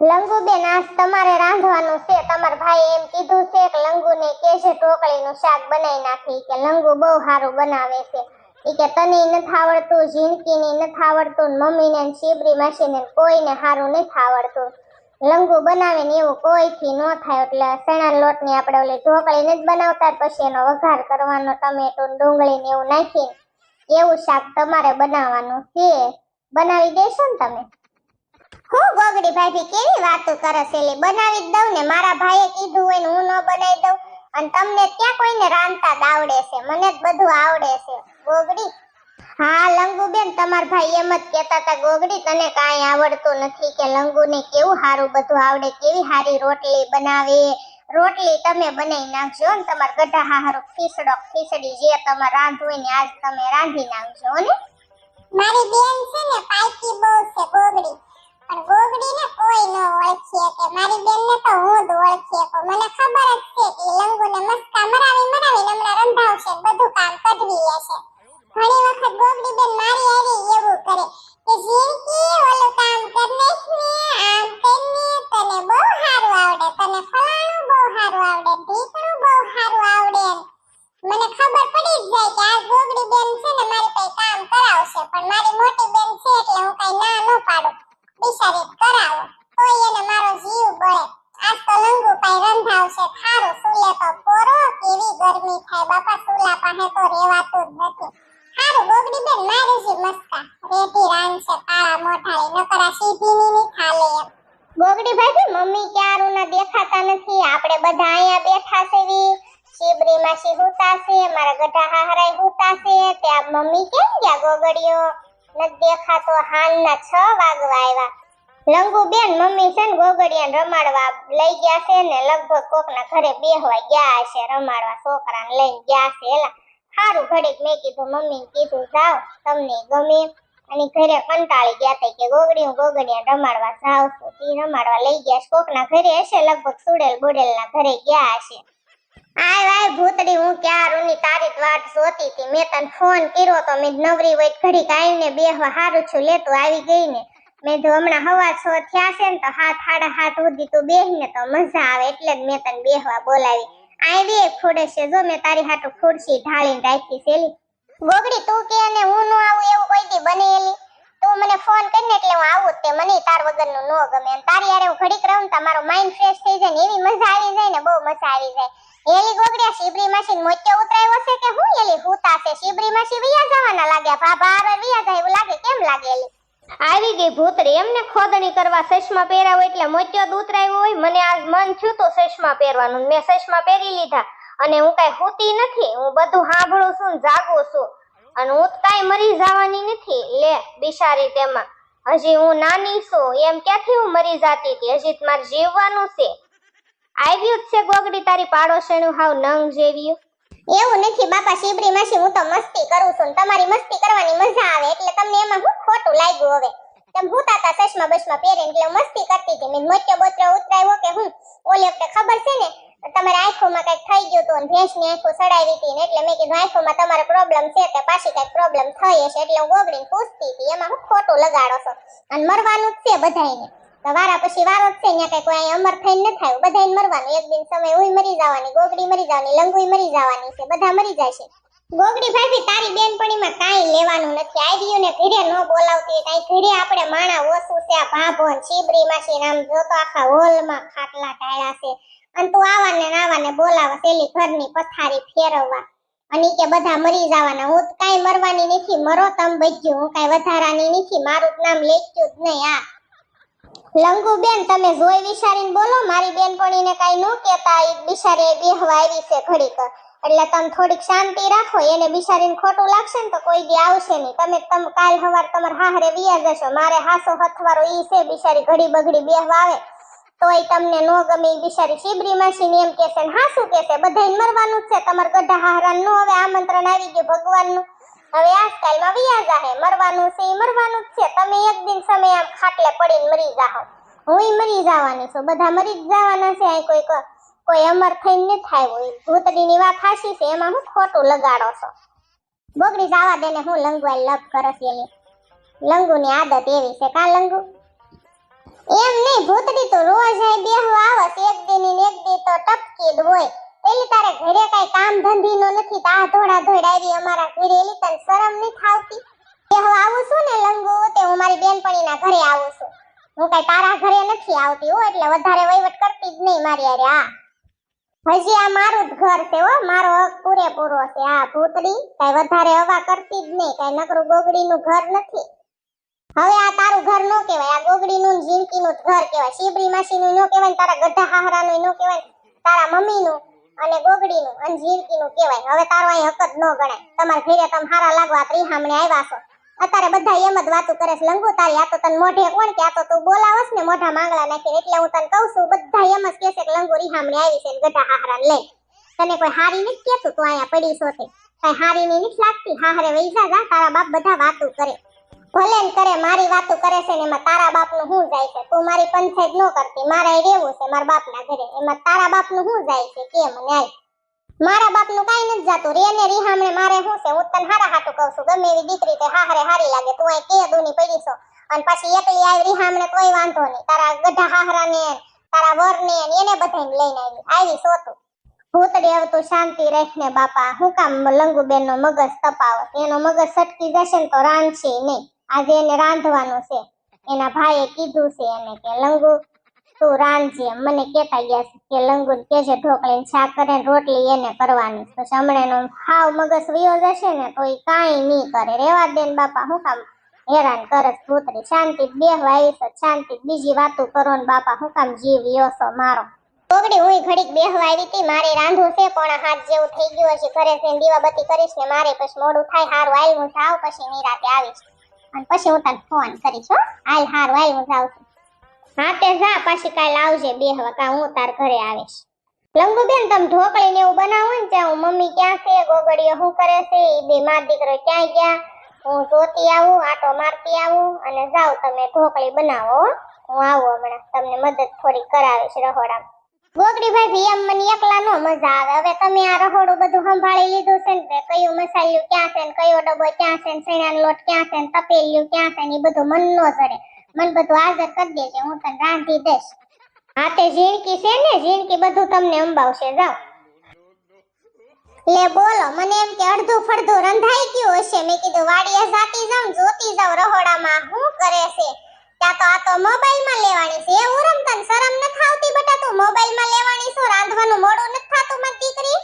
લંગુબેન, આજ તમારે રાંધવાનું છે. તમારા ભાઈ એમ કીધું છે કે લંગુને કેજે ઢોકળીનું શાક બનાવી નાખી. કે લંગુ બહુ સારું બનાવે છે. એ કે તને નથી આવડતું, ઝીણકીને નથી આવડતું મમ્મીને શીબરી માસીને કોઈને સારું નથી આવડતું. લંગુ બનાવે ને એવું કોઈથી ન થાય. એટલે સણા લોટની આપણે ઓલી ઢોકળી નથી બનાવતા પછી એનો વઘાર કરવાનો, ટમેટું ડુંગળી ને એવું નાખીને. એવું શાક તમારે બનાવવાનું છે? બનાવી દેશો ને તમે? હું ગોગડી ભાભી કેવી વાતો કરે છે? લે બનાવી જ દઉં ને. મારા ભાઈએ કીધું હોય ને હું ન બનાવી દઉં. અને તમને ત્યાં કોઈને રાંધતા આવડે છે. મને જ બધું આવડે છે. ગોગડી? હા, લંગુબેન, તમાર ભાઈ એમ જ કહેતા હતા, ગોગડી, તને કાંઈ આવડતું નથી કે લંગુને કેવું સારું બધું આવડે? કેવી સારી રોટલી બનાવે? રોટલી તમે બનાવી નાખજો ને. તમારા ગઢા હારું ખીસડો ખીચડી જે તમારે રાંધવું હોય ને, આજ તમે રાંધી નાખજો ને. મારી બેન છે ને પાઈકી બહુ છે, ગોગડી. પણ ગોગડી કોઈ ન ઓળખી કે મારી બેન ને તો હું જ ઓળખી શકું મને ખબર જ છે કે લંગુને મસ્કા મરાવી મરાવી હમણાં રંધાવશે બધું કામ કઢવી લેશે ઘણી વખત ગોગડી બેન મારી આવી એવું કરે કે જીણકી ઓલું કામ કરનેશ ને આમ કરને તને બહુ સારું આવડે, તને ફલાણું બહુ સારું આવડે, ઢીકણું બહુ સારું આવડે મને ખબર પડી જ જાય કે આ ગોગડી બેન છે ને મારી પાસે કામ કરાવશે, પણ મારી મોટી બેન છે એટલે હું કઈ ના ન પાડું. બિચારી કરાવો. તોય એને મારો જીવ બળે આજ તો લંગુ રંધાવશે. થારું સુલે તો પોરો, કેવી ગરમી થાય. બાપા સુલા પાસે તો રેવાતું જ નથી. હારું ગોગડી બેન, મારી જી મસ્કા રેઢી રાંધશે કાળા મોઢાળી, નકરા સીધીની ની ખાલે એમ. ગોગડી ભાઈ મમ્મી ક્યારું રૂના દેખાતા નથી. આપણે બધા અહીંયા બેઠા છે શિબરીમાં શી હુતા છે, મારા ગઢા હાહરાય હુતા છે. ત્યાં મમ્મી કેમ ગયા ગોગડીઓ? નથી દેખાતો હાલના છ વાગવા આવ્યા. લંગુ બેન મમ્મી છે ને ગોગડિયાને રમાડવા લઈ ગયા છે ને લગભગ કોકના ઘરે બેહવા ગયા હશે રમાડવા છોકરાને લઈને ગયા છે. એલા સારું ઘડીક મેં કીધું, મમ્મીને કીધું, જાઓ, તમને ગમે. અને ઘરે કંટાળી ગયા હતા કે, ગોગડી, હું ગોગડિયા રમાડવા જાવ છું. તી રમાડવા લઈ ગયા છે. કોકના ઘરે હશે, લગભગ સુડેલ બુડેલના ઘરે ગયા હશે. આય આય ભૂતડી, હું ક્યારની તારી વાટ જોતી હતી? મેં તને ફોન કર્યો તો મેં નવરી હોય ઘડી આવીને બેહવા હારું છું. લે, તું આવી ગઈ ને. મેં તો હમણાં હવા છો થયા છે ને તો હાથ, હાડા હાથ સુધી તું બેહીને તો મજા આવે એટલે જ મેં તને બેહવા બોલાવી. આવી એક છે. જો મેં તારી હાટુ ખુરશી ઢાળીને રાખી છેલી ગોગડી, તું કે અને હું નું આવું એવું કોઈ દી બનેલી? તું મને ફોન કરીને એટલે હું આવું તે, મને તાર વગરનું નો ગમે. અને તારી યારે હું ઘડીક રહું ને તમારો માઇન્ડ ફ્રેશ થઈ જાય ને એવી મજા આવી જાય ને, બહુ મજા આવી જાય. એલી ગોગડ્યા શિબરી માસી મોચો ઉતરાયો છે કે હું? એલી હુતા છે શિબરી માસી વિયા જવાના લાગ્યા ભાભા હારે વિયા જાય એવું લાગે, કેમ લાગે એલી આવી ગઈ ભૂતરી, એમને ખોદણી કરવા ચશ્મા પહેરાવો એટલે મોત્યો જ ઉતરાયો હોય. મને આજ મન થયું તો ચશ્મા પહેરવાનું મેં ચશ્મા પહેરી લીધા. અને હું કઈ હોતી નથી, હું બધું સાંભળું છું ને જાગું છું. અને હું કાંઈ મરી જવાની નથી, લે, બિચારી તેમાં. હજી હું નાની છું, એમ ક્યાંથી હું મરી જાતી હતી? હજી મારે જીવવાનું છે. આવ્યું જ છે ગોગડી તારી પાડોશીનું હાવ નંગ જેવ્યું. એવું નથી, બાપા, શિબરી માસી, હું તો મસ્તી કરું છું તમારી મસ્તી કરવાની મજા આવે, એટલે તમને એમાં હું ખોટું લાગ્યું હવે. તેમ હું તાતા ચશ્મા બસમાં પહેરીને એટલે મસ્તી કરતી હતી. મેં મોટો બોતરો ઉતરાયો કે હું? ઓલી વખતે ખબર છે ને તમારી આંખોમાં કંઈક થઈ ગયું હતું ભેંસની આંખો સડાવી હતી ને એટલે મેં કીધું, આંખોમાં તમારો પ્રોબ્લેમ છે કે પાછી કંઈક પ્રોબ્લેમ થઈ હશે. એટલે હું ગોગડીને પૂછતી હતી, એમાં હું ખોટું લગાડો છો? અને મરવાનું જ છે બધાને તો વારા પછી વારો જ છે, ત્યાં કઈ કોઈ અમર થઈને ન થાય બધાને મરવાનું. એક દિન સમય હું મરી જવાની, ગોગડી મરી જવાની લંગુઈ મરી જવાની છે, બધા મરી જશે ગોગડી ભાભી, તારી બેનપણીમાં કાંઈ લેવાનું નથી. આવ્યું ને ઘરે ન બોલાવતી કાંઈ ઘરે આપણે માણા ઓછું છે, આ ભાભો ને શીબરી માસી નામ જોતો આખા હોલમાં ખાટલા ટાળ્યા છે. અને તું આવાને આવાને બોલાવા સેલી ઘરની પથારી ફેરવવા. અને કે બધા મરી જવાના. હું કાંઈ મરવાની નથી. મરો તમ બજ્યું હું કાંઈ વધારાની નથી. મારું નામ લેખ્યું જ નહીં આ. લંગુ બેન તમે જોઈ વિચારીને બોલો. મારી બેનપણીને કાંઈ ન કહેતા. એ બિચારી બેહવા આવી છે ઘડીક. એટલે તમે થોડીક શાંતિ રાખો. એને બિચારીને ખોટું લાગશે ને તો કોઈ દી આવશે નહીં. તમે તમ કાલ સવાર તમારે હાહરે વિયા જશો. મારે હાસો હથવારો ઈ છે બિચારી. ઘડી બગડી બેહવા આવે. તોય તમને નો ગમે એ બિચારી શિબરી માસીને એમ કહેશે ને હાસું કહેશે બધાને મરવાનું જ છે. તમારે ગઢા હાહરા નું હવે આમંત્રણ આવી ગયું ભગવાનનું. હવે આજકાલમાં વ્યાજા જાહે. મરવાનું છે એ મરવાનું જ છે. તમે એક દિન સમય આમ ખાટલે પડીને મરી જાઓ હું મરી જવાની છું. બધા મરી જ જવાના છે અહીં કોઈ કોઈ અમર થઈને ન થાય હોય ભૂતડીની વાત હાસી છે. એમાં હું ખોટું લગાડો છો? બોગડી જવા દેને હું લંગવાઈ લપ કરસ એની. લંગુની આદત એવી છે. કા લંગુ? એમ નહીં ભૂતડી તો રોજ આય બેહવા આવસ એક દી ની ને એક દી તો ટપકી જ હોય. તારે ઘરે કઈ કામ ધંધી નો નથી, તા ધોડા ધોડ અમારા ઘરે. એલી તને શરમ નહીં થાવતી? બેહવા આવું છું ને લંગો, તે હું મારી બેનપણીના ઘરે આવું છું. હું કઈ તારા ઘરે નથી આવતી હો, એટલે વધારે વહીવટ કરતી જ નહીં મારી અરે હા. હજી આ મારું જ ઘર છે હો, મારો હક પૂરેપૂરો છે. આ ભૂતડી કઈ વધારે હવા કરતી જ નહીં, કઈ નકરું ગોગડીનું ઘર નથી. હવે આ તારું ઘર નો કહેવાય, આ ગોગડીનું ને ઝીણકીનું જ ઘર કહેવાય શીબડી માસીનું નો કહેવાય તારા ગઢા હાહરાનું નો કહેવાય તારા મમ્મીનું અને ગોગડીનું અને ઝીણકીનું કહેવાય. હવે તારો અહીં હકત ન ગણાય. તમારા ઘરે તમે હારા લાગવા ત્રીહામણે આવ્યા છો. અત્યારે બધા એમ જ વાતું કરે છે, લંગુ તારી, આ તો તને મોઢે કોણ કે? આ તો તું બોલાવસ ને મોઢા માંગળા નાખીને. એટલે હું તને કહું છું, બધા એમ જ કહેશે કે લંગુ રીહામણે આવી છે ગઢા હાહરાને લઈ. તને કોઈ હારી નથી કહેતું? તું અહીંયા પડી છો તે. કઈ હારી ની નથી લાગતી? હાહરે વૈસા જા, તારા બાપ બધા વાતું કરે. ભલે ને કરે, મારી વાતો કરે છે ને એમાં તારા બાપનું શું જાય છે? તું મારી પંચાયત ન કરતી, મારે રહેવું છે મારા બાપના ઘરે. એમાં તારા બાપનું શું જાય છે? કે મને આય? મારા બાપનું કાંઈ નથી જાતું. રે ને રીહામણે મારે શું છે? હું તને હારા હાટું કહું છું. ગમે એવી દીકરી તો હાહરે હારી લાગે. તું અહીં કે દૂની પડી છો? અને પાછી એકલી આવી રીહામણે કોઈ વાંધો નહીં. તારા ગઢા હાહરાને તારા વર ને એને બધાને લઈને આવી. આવી છો તું. ભૂતડી હવે તું શાંતિ રાખ ને બાપા. હું કામ લંગુબેન નો મગજ તપાવત. એનો મગજ સટકી જશે ને તો રાંધશે નહીં. આજે એને રાંધવાનું છે. એના ભાઈએ કીધું છે એને કે, લંગુ, તું રાંધજે. મને કેતા ગયા છે કે, લંગુ કે છે ઢોકળીને શાક કરે રોટલી એને કરવાની પછી હમણાં એનો હાવ મગજ વયો જશે ને, તો એ કાંઈ નહીં કરે. રેવા દે ને બાપા, હું કામ હેરાન કરે ભૂતરી. શાંતિ બેહવા આવી છે શાંતિ બીજી વાતો કરો ને બાપા, હું કામ જીવ છો મારો. કોગડી હું ઘડીક બેહવા આવી હતી, મારે રાંધવું છે, પણ હાથ જેવું થઈ ગયું હશે. ઘરે જઈને દીવાબત્તી કરીશ ને, મારે પછી મોડું થાય, હારું આવ્યું હું જાઉં પછી નિરાતે આવીશ. અને પછી હું તને ફોન કરીશ, હો. આલ હારું આલ હું જાઉં છું. હા, તે જા, પાછી કાલ આવજે બેહવા કા હું તાર ઘરે આવીશ. લંગુબેન, તમે ઢોકળી ને એવું બનાવો ને, ત્યાં મમ્મી ક્યાં છે, ગોગડીઓ શું કરે છે, એ બે માર દીકરો ક્યાં ગયા? હું જોતી આવું, આટો મારતી આવું, અને જાઉં તમે ઢોકળી બનાવો, હું. આવું હમણાં, તમને મદદ થોડી કરાવીશ રહોડામાં. ગોગડી ભાઈ મને એકલા નો મજા આવે. હવે તમે આ રહોડું બધું સંભાળી લીધું છે ને કયું મસાલ્યું ક્યાં છે ને, કયો ડબ્બો ક્યાં છે ને સૈણાનો લોટ ક્યાં છે ને, તપેલ્યું ક્યાં છે ને એ બધું મન નો જડે મન બધું હાજર કરી દેજે, હું તને રાંધી દઈશ. હા તે ઝીણકી છે ને, ઝીણકી બધું તમને અંબાવશે, જાઓ. લે બોલો, મને એમ કે અડધું ફડધું રંધાઈ ગયું હશે. મેં કીધું, વાડીએ જાતી જાઉં જોતી જાઉં રહોડામાં, શું કરે છે? ત્યાં તો આ તો મોબાઈલમાં લેવાની છે. એવું રમ શરમ નથી આવતી બટા તું મોબાઈલમાં લેવાની છો રાંધવાનું મોડું નથી થાતું મારી દીકરી?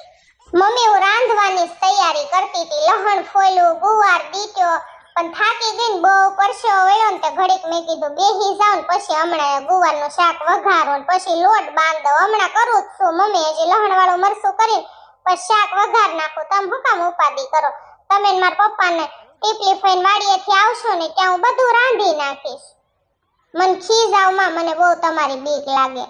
મમ્મી, હું રાંધવાની તૈયારી કરતી હતી. લહણ ફોલ્યું ગુવાર બીટ્યો, પણ થાકી ગઈ ને બહુ પરસેવો વળ્યો ને તે ઘડીક મેં કીધું, બેહી જાઉં ને પછી હમણાં ગુવારનું શાક વઘારું ને પછી લોટ બાંધો. હમણાં કરું જ છું. મમ્મી, હજી લહણવાળું મરસું કરી પછી શાક વઘાર નાખું. તમે કામ ઉપાદી કરો? તમે મારા પપ્પાને ટીપલી ફઈને વાડીએથી આવશો ને ત્યાં હું બધું રાંધી નાખીશ. મન ખીજાવમાં મને બહુ તમારી બીક લાગે.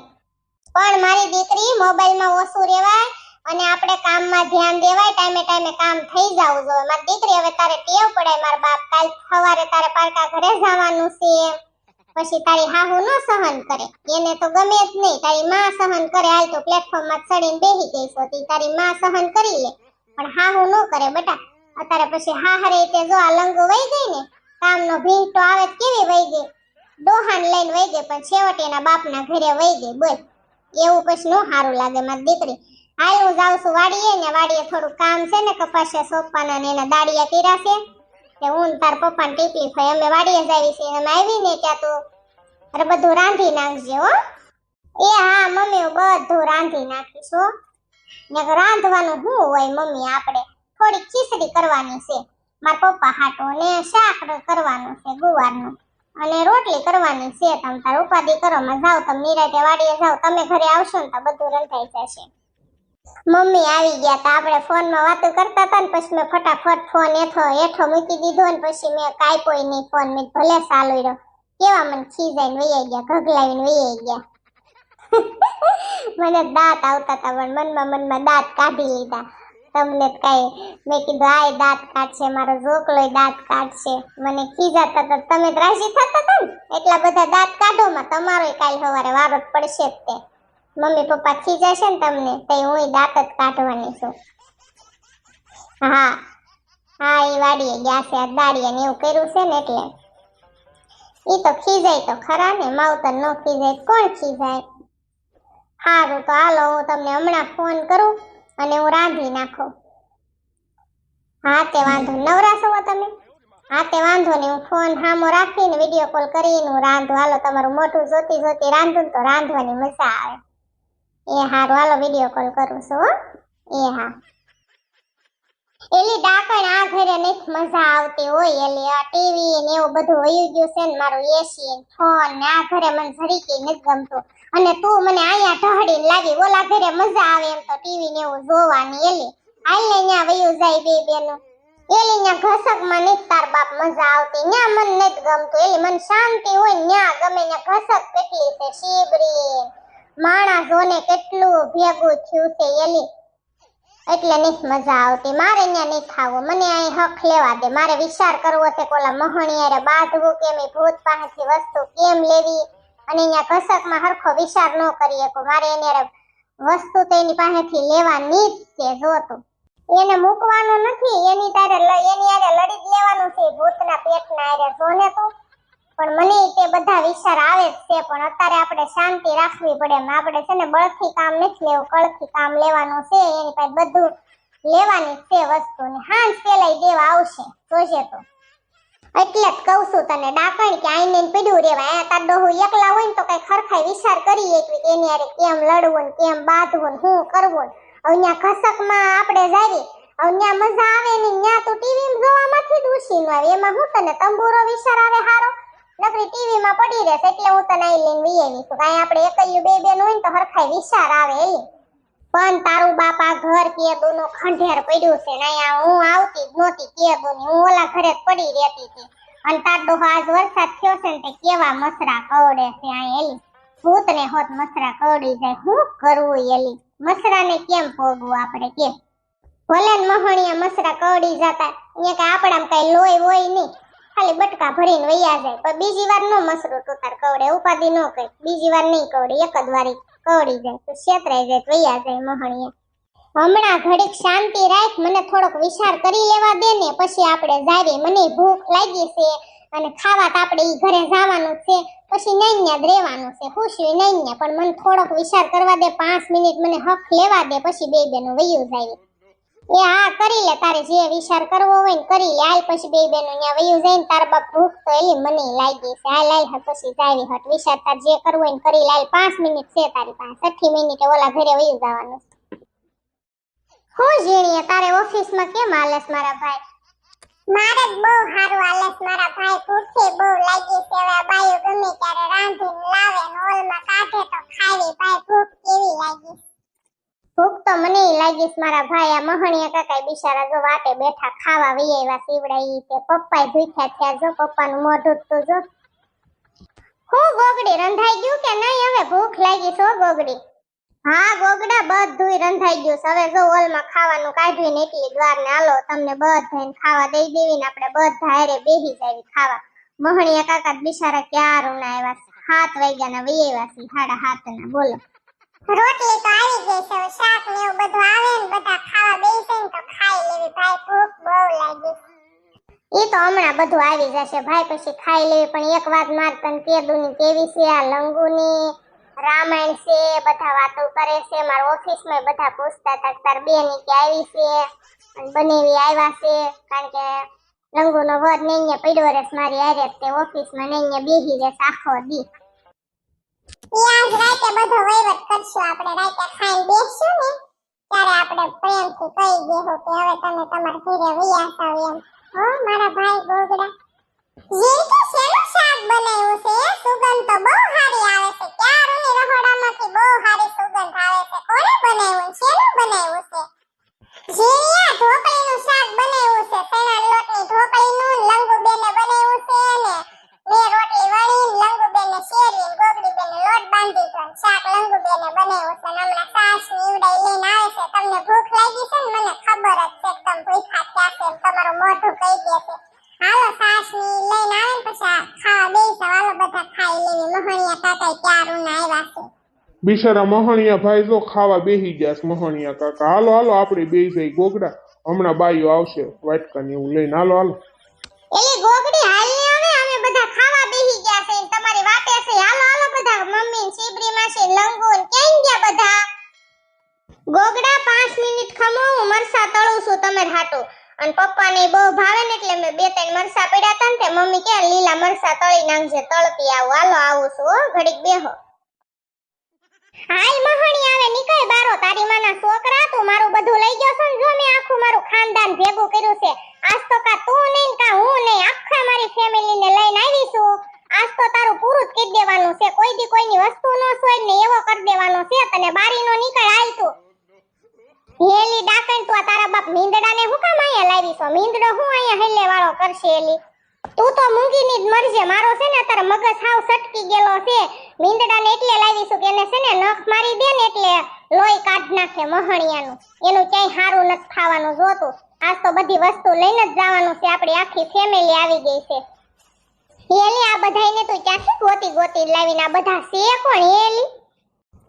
પણ મારી દીકરી મોબાઈલમાં ઓછું રહેવાય અને આપણે કામમાં ધ્યાન દેવાય, ટાઈમે ટાઈમે કામ થઈ જવું જોઈએ. મારી દીકરી હવે તારે ટેવ પડાય, મારા બાપ કાલ સવારે તારે પારકા ઘરે જવાનું છે. પછી તારી હાહુ ન સહન કરે. એને તો ગમે જ નહીં. તારી માં સહન કરે. હાલ તો પ્લેટફોર્મમાં ચડીને બેહી ગઈ છો. તારી માં સહન કરી લે. પણ હાહુ ન કરે બેટા. અત્યારે પછી હાહરે તે જો આ લંગો વહી ગઈ ને, કામનો ભીંટો આવે કેવી વહી ગઈ? ડોહાન લઈને વહી ગઈ, પણ છેવટે એના બાપના ઘરે વહી ગઈ, બોલ. એવું પછી નો સારું લાગે મારી દીકરી. હાલ હું જાઉં છું વાડીએ ને વાડીએ થોડું કામ છે ને કપાસે સોપાના ને એના દાડિયા છે. તે હું તાર પપ્પા ટીપી ફઈ, અમે વાડીએ જાવી છે અમે આવી ને ત્યાં તો અરે બધું રાંધી નાખજે હો. એ હા, મમ્મી, હું બધું રાંધી નાખીશું ને રાંધવાનું શું હોય મમ્મી, આપણે થોડીક ખીચડી કરવાની છે. મારા પપ્પા હાટો ને શાક કરવાનું છે ગુવારનું. અને રોટલી કરવાની છે, તમે તાર ઉપાધિ કરો માં જાઓ, તમે નિરાતે વાડીએ જાઓ, તમે ઘરે આવશો ને તો બધું રંધાઈ જશે. મમ્મી આવી ગયા તા, આપણે ફોનમાં વાતો કરતા હતા ને, પછી મેં ફટાફટ ફોન હેઠો હેઠો મૂકી દીધો ને, પછી મેં કાંઈ નહીં ફોન મેં ભલે ચાલુ રહ્યો કેવા મને ખીજાઈને વૈયા ગયા ઘગલાવીને વૈયા ગયા. મને દાંત આવતા હતા, પણ મનમાં મનમાં દાંત કાઢી લીધા. તમને કાંઈ મેં કીધું આ દાંત કાઢશે, મારો જોકલોય દાંત કાઢશે. મને ખીજાતા હતા તમે રાજી થતા હતા ને? એટલા બધા દાંત કાઢોમાં તમારો કાલ સવારે વારો પડશે તે. મમ્મી પપ્પા ખીજાશે ને તમને તો હું દાંત જ કાઢવાની છું. હા હા એ વાડીએ ગયા છે દાડીએ ને એવું કર્યું છે ને એટલે. એ તો ખીજાય તો ખરા ને માવતર નો ખીજાય, કોણ ખીજાય? સારું તો હાલો, હું તમને હમણાં ફોન કરું. અને હું રાંધી નાખું. હા, તે વાંધો. નવરા છો તમે? હા, તે વાંધો નહીં. હું ફોન હામો રાખીને વીડિયો કોલ કરીને હું રાંધું. હાલો, તમારું મોઢું જોતી જોતી રાંધું તો રાંધવાની મજા આવે. એ હારું. હાલો વીડિયો કોલ કરું છું, હો. એ હા. એલી ડાકણ આ ઘરે નથી મજા આવતી હોય. એલી, આ ટીવી ને એવું બધું વયું ગયું છે ને મારું એસી ફોન ને આ ઘરે મને જરીકે નથી ગમતું. અને તું મને અહીંયા ઢહડી લાગી. ઓલા ઘરે મજા આવે એમ તો ટીવી ને એવું જોવાની એલી. હાલ ને ત્યાં વયું જાય બે બેનો. એલી ન્યા ઘસકમાં નહીં તાર બાપ મજા આવતી. ન્યા મન નથી ગમતું. એલી મન શાંતિ હોય ત્યાં ન્યા ગમે ન્યા ઘસક કેટલી છે શીબરી. માણસોને કેટલું ભેગું થયું છે એલી. એટલે નહીં મજા આવતી. મારે ત્યાં નહીં ખાવું. મને અહીં હક લેવા દે. મારે વિચાર કરવો છે કોલા મહણિયારે બાંધવું કેમ, એ ભૂત પાસેથી વસ્તુ કેમ લેવી? અને અહીંયા ઘસકમાં હરખો વિચાર ન કરી શકો. મારે એને વસ્તુ તો એની પાસેથી લેવાની જ છે જોતું એને મૂકવાનું નથી, એની તારે એની આરે લડી લેવાનું છે, ભૂતના પેટના આરે જોને તું. પણ મને તે બધા વિચાર આવે જ છે, પણ અત્યારે આપણે શાંતિ રાખવી પડે. એમ આપણે છે ને બળથી કામ નથી લેવું, કળથી કામ લેવાનું છે, એની પાસે બધું લેવાની છે વસ્તુ ને હાંજ પેલા દેવા આવશે, જોજે તો. એટલે જ કહું છું તને ડાકણ કે આઈને પીડ્યું રેવાય. આ તાર ડોહું એકલા હોય ને તો કઈ ખરખાઈ વિચાર કરી એકવી કે એની હારે કેમ લડવું ને કેમ બાંધવું ને શું કરવું ન્યા ઘસકમાં આપણે જાવી. અહીંયા મજા આવે ને ત્યાં તો ટીવી જોવામાંથી જ ઉછી ન આવે. એમાં હું તને તંબુરો વિચાર આવે હારો? નકરી ટીવી માં પડી રહેશે એટલે હું તને લઈને વી આવી કાંઈ આપણે એકલ્યું બે બેન હોય ને તો હરખાઈ વિચાર આવે એલી. પણ તારું બાપા ઘર કેદું નું ખંઢેર પડ્યું છે. ને હું આવતી જ નહોતી કેદું ની હું ઓલા ઘરે પડી રહેતી હતી. અને તાર ડોહો આજ વરસાદ થયો છે ને તે કેવા મસરા કવડે છે આ એલી. ભૂત ને હોત મસરા કવડી જાય. હું કરવું એલી? મસરાને કેમ ભોગવું આપણે કે? ભલે મહણિયા મસરા કવડી જતા. અહીંયા કઈ આપણામાં કઈ લોહી હોય નહીં. ખાલી બટકા ભરીને વૈયા જાય. પણ બીજી વાર નો મસરું તું તાર કવડે. ઉપાધિ નો કઈ. બીજી વાર નહીં કવડે. એક જ વારી. કવડી જાય, તો છેતરાઈ જાય, વૈયા જાય મહણિયા હમણાં ઘડીક શાંતિ રાખ, મને થોડોક વિચાર કરી લેવા દે ને, પછી આપણે જાવી મને ભૂખ લાગી છે અને ખાવા તો આપણે ઈ ઘરે જવાનું છે, પછી નૈન્ય જ રહેવાનું છે ખુશી નૈન્ય, પણ મને થોડોક વિચાર કરવા દે, પાંચ મિનિટ મને હક લેવા દે, પછી બે બેનું વયું જાય એ હા, કરી લે, તારે જે વિચાર કરવો હોય ને કરી લે. હાલ પછી બે બેનો ન્યા વયું જાય ને તાર બાપ ભૂખ તો એલી મને લાગી છે. હાલ હાલ, હા, પછી જાવી હટ વિચાર તાર જે કરવો હોય ને કરી લે. હાલ, પાંચ મિનિટ છે તારી પાસે. છઠ્ઠી મિનિટે ઓલા ઘરે વયું જવાનું છે. હું, ઝીણીએ, તારે ઓફિસમાં કેમ હાલેસ મારા ભાઈ? મારે જ બહુ સારું હાલે મારા ભાઈ. ભૂખે બહુ લાગી છે હવે બાયો ગમે ત્યારે રાંધીને લાવે ને ઓલમાં કાઢે તો ખાવી. ભાઈ, ભૂખ કેવી લાગી ભૂખ તો મને લાગીશ મારા ભાઈ આ મહણિયા કાકા બિચારા જો વાટે બેઠા ખાવા વહી સીવડાઈ તે પપ્પાએ ભૂખ્યા થયા જો, પપ્પાનું મોઢું તો જો. હું ગોગડી, રંધાઈ ગયું કે નહીં? હવે ભૂખ લાગી છો ગોગડી. હા ગોગડા, બધુંય રંધાઈ ગયું હવે જો ઓલમાં ખાવાનું કાઢ્યું ને એટલી દ્વાર વાર ને હાલો, તમને બધાને ખાવા દઈ દેવી ને આપણે બધા હારે બેહી જાવી ખાવા. મહણિયા કાકા બિચારા ક્યાં રૂના આવ્યા. સાત વાગ્યાના આવ્યા છે સાડા સાતના બોલો. રોટલી તો આવી ગઈ ખાવા બેસે ખાઈ લેવી લાગી. એ તો હમણાં બધું આવી જશે. ભાઈ પછી ખાઈ લેવી પણ એક વાત માર તને કેવી છે આ લંગુની? રામાયણ છે, બધા વાતો કરે છે. મારા ઓફિસમાં બધા પૂછતા હતા તાર બેન કે આવી છે? બનેવી આવ્યા છે. કારણ કે લંગુનો વર ને અહીંયા પડ્યો રહેશે મારી આરે તે ઓફિસમાં ને અહીંયા બેહી રહેશે આખો દી. ઈ આજ રાતે બધો વહીવટ કરશું આપણે. રાતે ખાઈને બેસશું ને, ત્યારે આપણે પ્રેમથી કહી દેવું કે હવે તમે તમારા ઘરે વૈયા જાવ એમ. હો, મારા ભાઈ ગોગડા. જીરકે શેનું શાક બનાવ્યું છે? સુગંધ તો બહુ સારી આવે છે. ક્યારની રહોડામાંથી બહુ સારી સુગંધ આવે છે? કોણે બનાવ્યું? શેનું બનાવ્યું છે? જીરિયા ઢોકળીનું શાક બનાવ્યું છે? ચણા લોટની ઢોકળીનું લંગુબેને બનાવ્યું છે ને મેં બાંધી તો શાક લંગુબેને હમણાં સાસ નીવડાઈ લઈને આવે છે. તમને ને, મને ખબર જ છે તમે ભૂખ્યા થયા છે તમારું મોઢું કહી સાસની લઈને આવે ને પછી ખાવા બેસો. હાલો બધા ખાઈ લેવી મહણિયા કાકા ક્યારું ના આવ્યા છે. બિચારા મોહણિયા ભાઈ જો ખાવા બેસી ગયા છે, મહણિયા કાકા. હાલો હાલો, આપણે બેહી જઈ ગોગડા. હમણાં બાઈઓ આવશે વાટકા ને એવું લઈને. હાલો હાલો. એલી ગોગડી હાલ આવે અમે બધા ખાવા બેહી ગયા છે. તમારી વાતે છે. હાલો હાલો બધા. મમ્મી સીબરી માસી લંગુ ક્યાં ગયા બધા? ગોગડા 5 મિનિટ ખમો, હું મરસા તળું છું તમે હાટો. અને પપ્પાને બહુ ભાવે ને એટલે મેં બે ત્રણ મરસા પડ્યા હતા ને તે મમ્મી કે, લીલા મરસા તળી નાખજે તળતી આવું. હાલો, આવું છું, હો, ઘડીક બેહો. હાલ મહણી આવે, નીકળ બારો. તારી માના છોકરા તું મારું બધું લઈ ગયો છો ને, જો મેં આખું મારું ખાનદાન ભેગું કર્યું છે. આજ તો કા તું નહીં ને કા હું નહીં. આખા મારી ફેમિલીને લઈને આવી આજ તો તારું પૂરું જ કરી દેવાનું છે. કોઈ દી કોઈની વસ્તુ નો સોય ને એવો કરી દેવાનો છે. તને બારીનો નીકળ હાલ તું. હેલી ડાકણ તું તારા બાપ મીંદડાને હું કામ અહીંયા લાવી છો? મીંદડો હું અહીંયા હેલે વાળો કરશે એલી તું તો મૂંગીની જ મરજે. મારો છે ને તારા મગજ હાવ સટકી ગયેલો છે. મીંદડા ને એટલે લાવી છું કે એને છે ને નખ મારી દે ને એટલે લોહી કાઢ નાખે મહણિયાનું. એનું ક્યાંય સારું નથી ખાવાનું જોતું. આજ તો બધી વસ્તુ લઈને જ જવાનું છે. આપણી આખી ફેમિલી આવી ગઈ છે. હેલી, આ બધાયને તું ક્યાંથી ગોતી ગોતી લાવીને આ બધા છે કોણ હેલી?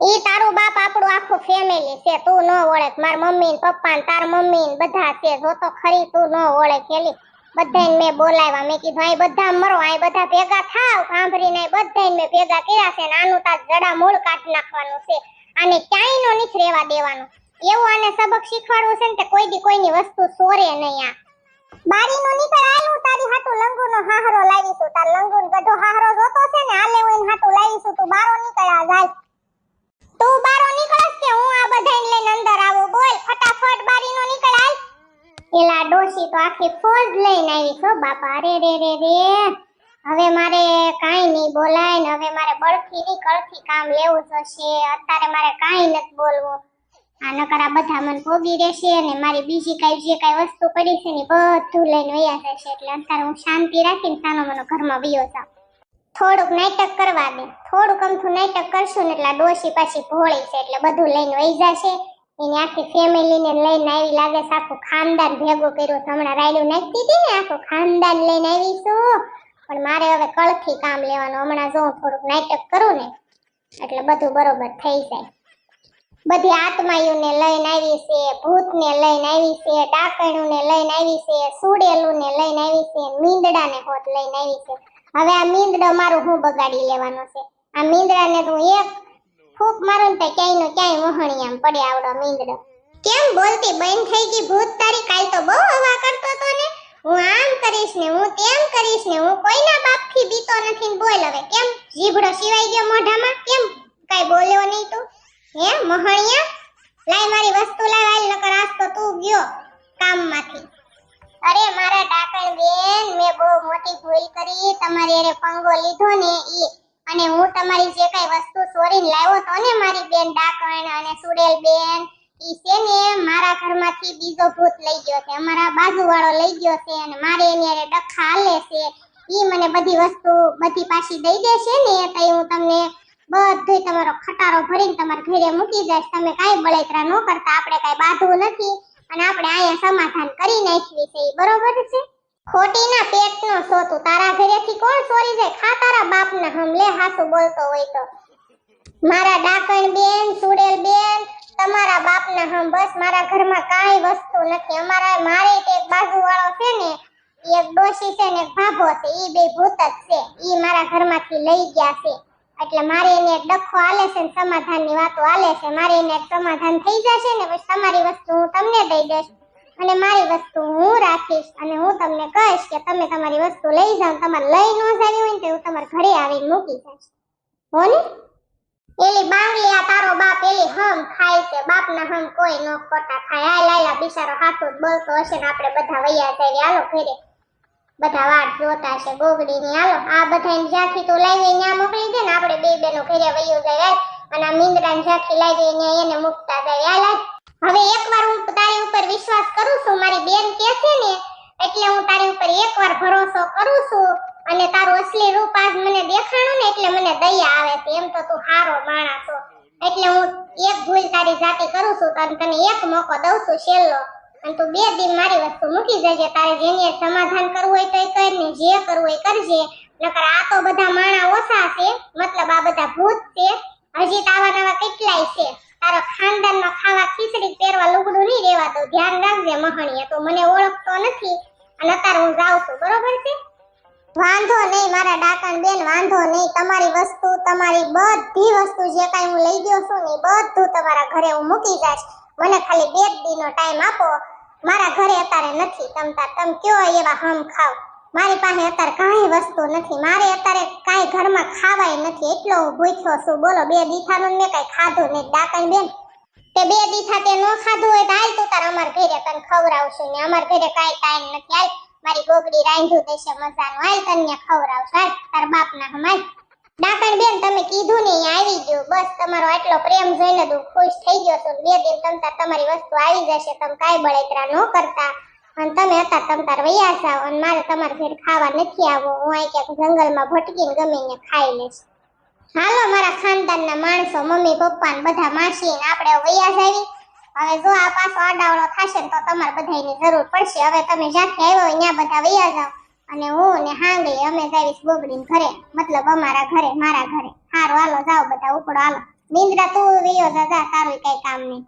ઈ તારું બાપ આપણું આખું ફેમિલી છે. તું ન ઓળખ. માર મમ્મી ને પપ્પા ને તાર મમ્મી ને બધા છે. જો તો ખરી તું ન ઓળખ હેલી. બધાને મેં બોલાવ્યા. મેં કીધું, અહીં બધા મરો. અહીં બધા ભેગા થાવ. સાંભળીને બધાને મેં ભેગા કર્યા છે ને આનું તાર જડા મૂળ કાઢી નાખવાનું છે. આને ક્યાંય નો નથી રહેવા દેવાનું. એવું આને સબક શીખવાડવું છે ને તે કોઈ દી કોઈની વસ્તુ સોરે નહીં આ. બારીનો નીકળ હું તારી હાટુ લંગુનો હાહરો લાવીશું. તાર લંગુન ગઢો હાહરો જોતો છે ને, હાલે હું હાટુ લાવીશું. તું બારો નીકળ આ જાય તું બારો નીકળસ કે હું આ બધાને લઈને અંદર આવું. બોલ, ફટાફટ બારીનો નીકળ, હાલ. એલા ડોશી તો આખી ફોજ લઈને આવી છો બાપા. રે રે રે રે. હવે મારે કાઈ નહીં બોલાય ને, હવે મારે બળથી ની કળથી કામ લેવું જશે અત્યારે મારે કાઈ નથી બોલવું. આ નકરા બધા મને ભોગી રહેશે અને મારી બીજી કઈ જે કઈ વસ્તુ પડી છે ને બધું લઈને વયા જશે. એટલે અત્યારે હું શાંતિ રાખીને સાનો મનો ઘરમાં વિયો જાઉં. થોડુંક નાટક કરવા દે. થોડુંક અમથું નાટક કરશું ને એટલે ડોશી પાછી ભોળી છે એટલે બધું લઈને વહી જશે. એની આખી ફેમિલીને લઈને આવી લાગે છે આખું ખાનદાન ભેગું કર્યું છે. હમણાં રાયડું નાખતી હતી ને આખું ખાનદાન લઈને આવીશું પણ મારે હવે કળથી કામ લેવાનું. હમણાં જો થોડુંક નાટક કરું ને, એટલે બધું બરોબર થઈ જાય. બધી આત્માયુને લઈને આવી છે, ભૂતને લઈને આવી છે ડાકણુંને લઈને આવી છે, સુડેલુંને લઈને આવી છે, મીંદડાને હોત લઈને આવી છે. હવે આ મીંદડો મારું હું બગાડી લેવાનો છે? આ મીંદડાને તું એક ફૂક મારું તો ક્યાંય નો ક્યાંય મોહણી આમ પડે આવડો મીંદડો. કેમ બોલતી? બંધ થઈ ગઈ ભૂત તારી, કાલ તો બહુ હવા કરતો તો ને. હું આમ કરીશ ને, હું તેમ કરીશ ને, હું કોઈના બાપથી બીતો નથી બોલ હવે. કેમ? જીભડો સિવાય ગયો મોઢામાં? કેમ? કાઈ બોલ્યો નહીં તું? હે મોહણિયા? લાય મારી વસ્તુ લાય નકર આજ તો તું ગયો કામમાંથી. અરે મારા ડાકણ બેન, મેં બહુ મોટી ભૂલ કરી. તમારી અરે પંગો લીધો ને ઈ. અને હું તમારી જે કઈ વસ્તુ ચોરીને લાવ્યો તો ને મારી બેન ડાકણ અને સુરેલ બેન, ઈ છે ને મારા ઘરમાંથી બીજો ભૂત લઈ ગયો છે. અમારા બાજુવાળો લઈ ગયો છે અને મારે એની અરે ડખા હાલે છે. ઈ મને બધી વસ્તુ બધી પાછી દઈ દેશે ને તો હું તમને બધું તમારો ખટારો ભરીને તમારા ઘરે મૂકી જાય તમે કાંઈ બળતરા ન કરતા, આપણે કાંઈ બાંધવું નથી. અને આપણે અહીંયા સમાધાન કરી નાખવી છે એ બરોબર છે? ખોટીના પેટનો સોતું. તારા ઘરેથી કોણ ચોરી જાય? ખા તારા બાપના હમલે હાસુ બોલતો હોય તો. મારા ડાકણ બેન સુડેલ બેન, તમારા બાપના હમ, બસ મારા ઘરમાં કાંઈ વસ્તુ નથી. અમારા મારે એક બાજુ વાળો છે ને એક ડોશી છે ને એક ભાભો છે. એ બે ભૂત જ છે. એ મારા ઘરમાંથી લઈ ગયા છે. એટલે મારે એને એક ડખો આલે છે ને સમાધાનની વાતો આલે છે. મારે એને એક સમાધાન થઈ જશે ને પછી તમારી વસ્તુ હું તમને દઈ દઈશ અને મારી વસ્તુ હું રાખીશ અને હું તમને કહીશ કે તમે તમારી વસ્તુ લઈ જાઓ તમારે લઈ ન જાવી હોય ને તો હું તમારા ઘરે આવીને મૂકી જઈશ. હો ને? એલી બાંગલી આ તારો બાપ એલી હમ ખાય છે. બાપના હમ કોઈ નો ખોટા ખાય. આ લાયલા બિચારો હાથું બોલતો હશે ને આપણે બધા વૈયા જઈએ. હાલો ઘરે. બધા વાટ જોતા છે ગોગડી ની હાલો, આ બધાને જ્યાંથી તું લાવી ત્યાં મોકલી દે ને, આપણે બે બેનો ઘરે વયો જાય. અને આ મીંદડાને ઝાંખી લાવી ત્યાં એને મૂકતા જાય, હાલ. હવે એકવાર હું તારી ઉપર વિશ્વાસ કરું છું, મારી બેન કે છે ને, એટલે હું તારી ઉપર એકવાર ભરોસો કરું છું, અને તારું અસલી રૂપ આજ મને દેખાણું ને, એટલે મને દયા આવે છે, એમ તો તું હારો માણસ છો એટલે હું એક ભૂલ તારી જાતે કરું છું તને એક મોકો દઉં છું, છેલ્લો અને તું બે દિન મારી વસ્તુ મૂકી જજે, તારે જેની સમાધાન કરવું હોય તો કર, ને જે કરવું હોય કરજે. નકર આ તો બધા માણા ઓછા છે, મતલબ આ બધા ભૂત છે. હજી તો નવા કેટલાય છે. તારો ખાનદાનમાં ખાવા ખીચડી પહેરવા લુગડું નહીં રહેવા ધ્યાન રાખજે મહણીએ, તો મને ઓળખતો નથી. અને અત્યારે હું જાઉં છું, બરોબર છે? વાંધો નહીં, મારા ડાકણ બેન, વાંધો નહીં. તમારી વસ્તુ, તમારી બધી વસ્તુ જે કાંઈ હું લઈ ગયો છું ને બધું તમારા ઘરે હું મૂકી જાશ મને ખાલી બે દીનો ટાઈમ આપો. મારા ઘરે અત્યારે નથી તમ તમે કયો એવા હમ ખાવ? મારી પાસે અત્યારે કાંઈ વસ્તુ નથી. મારે અત્યારે કાંઈ ઘરમાં ખાવાય નથી. એટલો હું ભૂખ્યો છું. બોલો, બે દીઠાનું મેં કાંઈ ખાધું નહીં ડાકણ બેન? તે બે દીઠા તે નો ખાધું હોય તો હાલ તું તાર અમાર ઘરે તને ખવડાવશું ને અમાર ઘરે કાંઈ ટાઈમ નથી. હાલ, મારી ગોગડી રાંધું દેશે મજાનું. હાલ તને ખવડાવશું. હાલ, તાર બાપના હમાલ પણ બેન, તમે કીધું ને આવી ગયું. બસ તમારો આટલો પ્રેમ જોઈને તો ખુશ થઈ ગયો છું. બે દિન તમતા તમારી વસ્તુ આવી જશે, તમે કાંઈ બળેતરા ન કરતા. અને તમે હતા તમતાર વૈયા જાઓ, અને મારે તમારે ઘરે ખાવા નથી આવવું. હું અહીં ક્યાંક જંગલમાં ભટકીને ગમે ને ખાઈ લઈશ. હાલો, મારા ખાનદાનના માણસો, મમ્મી, પપ્પા ને બધા માસી ને આપણે વૈયા જાવી. હવે જો આ પાછો આડાવડો થશે ને તો તમારે બધાની જરૂર પડશે. હવે તમે જ્યાંથી આવ્યો ત્યાં બધા વૈયા જાઓ. અને હું ને હાંગઈ અમે જાવીશ બોબડીન ઘરે, મતલબ અમારા ઘરે, મારા ઘરે. હારો, હાલો, જાઓ બધા, ઉપડો, હાલો. નિંદ્રા તું વિયો જા તારું કઈ કામ નહીં.